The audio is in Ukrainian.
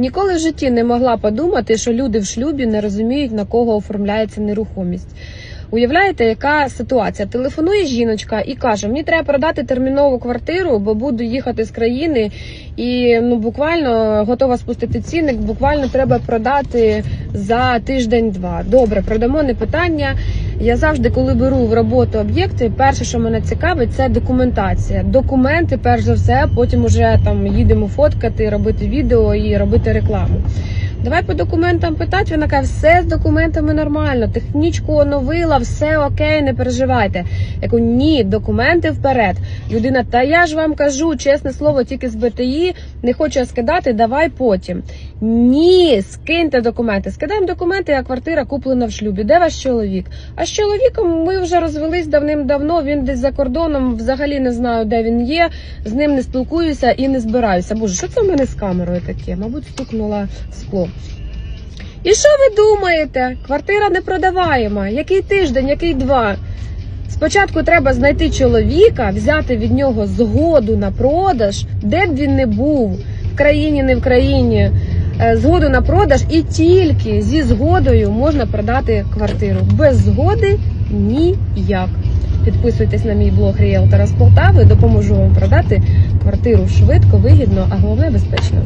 Ніколи в житті не могла подумати, що люди в шлюбі не розуміють, на кого оформляється нерухомість. Уявляєте, яка ситуація? Телефонує жіночка і каже: Мені треба продати термінову квартиру, бо буду їхати з країни, і ну буквально готова спустити цінник. Буквально треба продати за тиждень-два. Добре, продамо не питання. Я завжди, коли беру в роботу об'єкти, перше, що мене цікавить, це документація. Документи, перш за все, потім уже там їдемо фоткати, робити відео і робити рекламу. Давай по документам питати. Вона каже, все з документами нормально, технічку оновила, все окей, не переживайте. Я кажу, ні, документи вперед. Людина, та я ж вам кажу, чесне слово, тільки з БТІ, не хочу скидати, давай потім. Ні, скиньте документи. Скидаємо документи, а квартира куплена в шлюбі. Де ваш чоловік? А з чоловіком ми вже розвелись давним-давно. Він десь за кордоном, взагалі не знаю, де він є. З ним не спілкуюся і не збираюся. Боже, що це в мене з камерою таке? Мабуть, стукнула скло. І що ви думаєте? Квартира не продаваєма. Який тиждень, який два? Спочатку треба знайти чоловіка, взяти від нього згоду на продаж, де б він не був, в країні, не в країні, згоду на продаж, і тільки зі згодою можна продати квартиру. Без згоди ніяк. Підписуйтесь на мій блог Ріелтора з Полтави, допоможу вам продати квартиру швидко, вигідно, а головне безпечно.